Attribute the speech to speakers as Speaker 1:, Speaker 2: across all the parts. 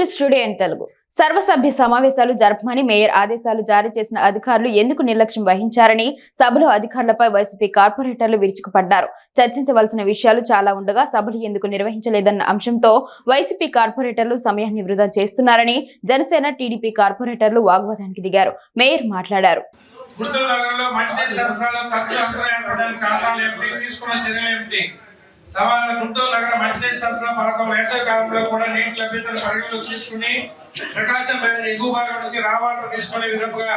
Speaker 1: To studio and Telugu సర్వసభ్య సమావేశాలు జరపమని mayor ఆదేశాలు జారీ చేసిన అధికారులు ఎందుకు నిర్లక్ష్యం వహించారని సభలో అధికారులపై వైసీపీ కార్పొరేటర్లు విరుచుకుపడ్డారు చర్చించవలసిన విషయాలు చాలా ఉండగా సభలు ఎందుకు నిర్వహించలేదన్న అంశంతో వైసీపీ కార్పొరేటర్లు సమయాన్ని వృధా చేస్తున్నారని జనసేన టీడీపీ కార్పొరేటర్లు వాగ్వాదానికి దిగారు. మేయర్ మాట్లాడారు
Speaker 2: గుంటూరు నగరంలో మంచి సరఫరాలో ఖర్చు అంతరాయం కారణాలు ఏమిటి తీసుకున్న చర్యలు ఏమిటి సవాల్ గుంటూరు నగర మంచినీటి సరఫరా పథకం వేసవి కాలంలో కూడా నీటి లభ్యతను పరిగణలోకి తీసుకుని ప్రకాశం ఎగువ భాగం నుంచి రావాటర్ తీసుకునే విధంగా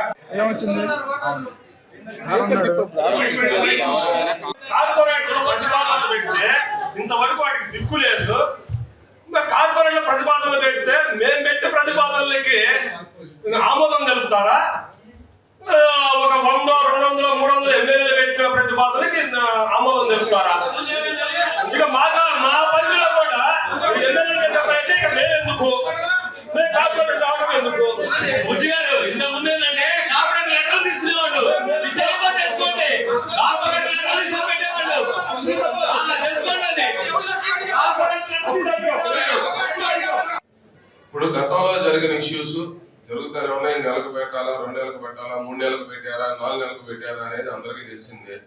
Speaker 3: కార్పొరేట్లో ప్రతిపాదనలు పెడితే ఇంతవరకు వాటికి దిక్కు లేదు. ఇంకా కార్పొరేట్లో ప్రతిపాదనలు పెడితే మేము పెట్టే ప్రతిపాదనలకి ఆమోదం తెలుపుతారా? ఒక వంద రెండు వందలు మూడు వందలు ఎమ్మెల్యేలు పెట్టిన ప్రతిపాదనకి ఆమోదం తెలుపుతారా? ఇక మా మా పరిధిలో కూడా చెప్పైతే ఇక మేము ఎందుకు మేము కార్పొరేట్ రావడం ఎందుకు?
Speaker 4: బుజ్జి గారు ఇంత ముందు ఏంటంటే కార్పొరేట్ లెటర్లు తీసుకునేవాళ్ళు. తెలుసుకోండి. కార్పొరేట్ తీసుకొని పెట్టేవాళ్ళు తెలుసుకోండి.
Speaker 5: ఇప్పుడు గతంలో జరిగిన ఇష్యూస్ జరుగుతూనే ఉన్నాయి నెలకు పెట్టాలా రెండు నెలలకు పెట్టాలా మూడు నెలలకు పెట్టారా నాలుగు నెలలకు పెట్టారా అనేది అందరికీ తెలిసిందే.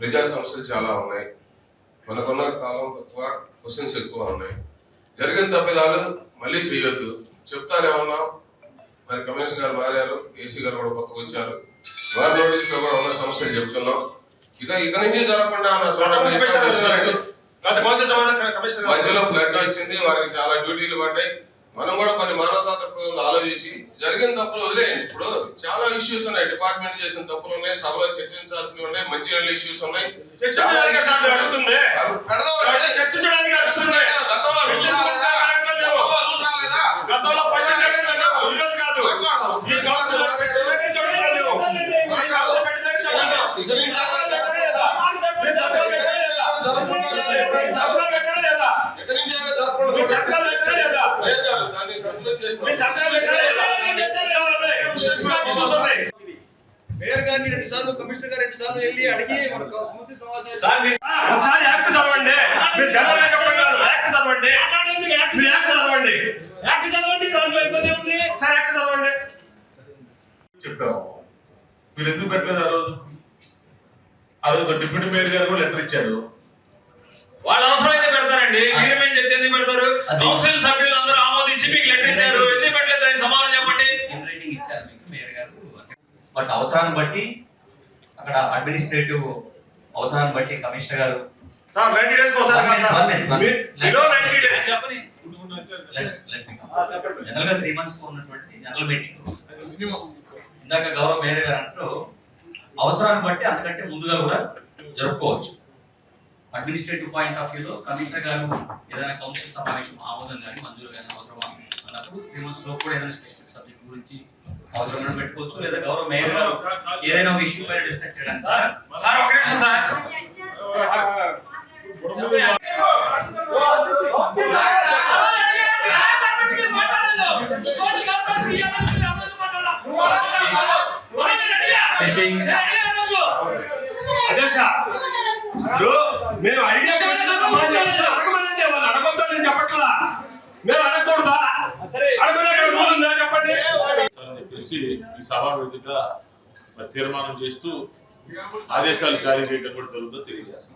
Speaker 5: ప్రజా సమస్యలు చాలా ఉన్నాయి. మనకున్న కాలం తక్కువ క్వశ్చన్స్ ఎక్కువ ఉన్నాయి. జరిగిన తప్పిదాలు మళ్ళీ చేయొద్దు. చెప్తానే ఉన్నాం మరి కమిషనర్ గారు మారారు ఏసీ గారు కూడా కొత్తగా వచ్చారు. వారి నోటీస్లో కూడా ఉన్న సమస్యలు చెప్తున్నాం. ఇక ఇక నుంచి జరగకుండా మధ్యలో ఫ్లడ్ వచ్చింది వారికి చాలా డ్యూటీలు పడ్డాయి. మనం కూడా కొన్ని మానవతా తప్పులు ఆలోచించి జరిగిన తప్పులు వదిలేయండి. ఇప్పుడు చాలా ఇష్యూస్ ఉన్నాయి. డిపార్ట్మెంట్ చేసిన తప్పులు ఉన్నాయి. సభలో చర్చించాల్సినవి ఉన్నాయి. మంచి ఇష్యూస్ ఉన్నాయి చాలా
Speaker 3: చర్చించడానికి
Speaker 5: issues
Speaker 3: అసలు
Speaker 5: ఉన్నాయి.
Speaker 3: అడుగుతుంది
Speaker 5: పెడదామండి.
Speaker 3: చర్చించడానికి అడుగుతుంది
Speaker 5: గతంలో
Speaker 3: చర్చించడానికి అడగట్లేదు.
Speaker 5: గతంలో రూల్ రాలేదా?
Speaker 3: గతంలో పట్టిన కదా ఈరోజు కాదు
Speaker 5: మాట్లాడదాం.
Speaker 3: ఈ గవర్నమెంట్లో పెట్టేదానికి అడగట్లేదు. ఈ గవర్నమెంట్లో పెట్టేదానికి అడగట్లేదు.
Speaker 5: ఇక
Speaker 3: ఈ
Speaker 5: నుంచి
Speaker 3: చట్టాలు పెట్టలేదా? ఈ చట్టాలు పెట్టలేదా? ఈ చట్టాలు పెట్టలేదా?
Speaker 5: ఇక నుంచి అయినా జరగకూడదు.
Speaker 3: ఈ చట్టాలు పెట్టలేదా?
Speaker 5: లేదు కాదు, దాన్ని కంప్లీట్
Speaker 3: ఈ
Speaker 5: చేసుకోవాలి.
Speaker 3: చట్టాలు పెట్టలేదా? చట్టాలు ఉన్నాయి. ఇష్యూస్ ఉన్నాయి.
Speaker 6: మేయర్ గారిని రెండు సార్లు కమిషనర్ గారు రెండు సార్లు వెళ్ళి అడిగి మన కమిటీ సమావేశం
Speaker 4: సార్ మీరు
Speaker 3: ఆ, ఒకసారి యాక్ట్ చదవండి. మీరు జనరల్ యాక్ట్ చదవండి. మీరు యాక్ట్ చదవండి.
Speaker 4: యాక్ట్ చదవండి దాంట్లో ఇబ్బంది ఉంది
Speaker 3: ఒకసారి యాక్ట్ చదవండి.
Speaker 7: చెప్పాము. మీరు ఎందుకు పెట్టలేదు ఆ రోజు? ఆ రోజు డిప్యూటీ మేయర్ గారు కూడా లెటర్ ఇచ్చారు.
Speaker 4: వాళ్ళ అవసరం అయితే పెడతారండి మీరు మేము చెప్తే ఎందుకు పెడతారు? కౌన్సిల్ సభ్యులు అందరూ ఆమోదించి మీకు లెటర్ ఇచ్చారు. ఎందుకు పెట్టలేదు? సమాధానం చెప్పండి.
Speaker 8: ఇచ్చారు మీకు మేయర్ గారు. బట్ అవసరాన్ని బట్టి అక్కడ అడ్మినిస్ట్రేటివ్ అవసరాన్ని బట్టి కమిషనర్ గారు జనరల్గా త్రీ మంత్స్ ఉన్నటువంటి జనరల్ మీటింగ్ ఇందాక గౌరవ మేయర్ గారు అంటూ అవసరాన్ని బట్టి అంతకంటే ముందుగా కూడా జరుపుకోవచ్చు. అడ్మినిస్ట్రేటివ్ పాయింట్ ఆఫ్ వ్యూలో కమిషనర్ గారు ఏదైనా కౌన్సిల్ సమావేశం ఆమోదం కానీ మంజూరు కానీ అవసరమా అన్నప్పుడు త్రీ మంత్స్లో కూడా ఏదైనా గురించి అవసరం పెట్టుకోవచ్చు లేదా గౌరవ మేయర్ గారు ఏదైనా ఒక ఇష్యూ పైన డిస్కస్ చేయడానికి.
Speaker 4: సార్ సార్ ఒక నిమిషం సార్.
Speaker 3: అధ్యక్ష ఇప్పుడు మేము అడిగే ప్రశ్న సమాధానం అడగమనండి వాళ్ళు అడగొద్దని నేను చెప్పట్లా మేము అడగకూడదా అడగడానికి రూల్ ఉందా చెప్పండి
Speaker 7: అని ఈ సభా వేదిక తీర్మానం చేస్తూ ఆదేశాలు జారీ చేయడం కూడా జరుగుతుందో తెలియజేస్తాం.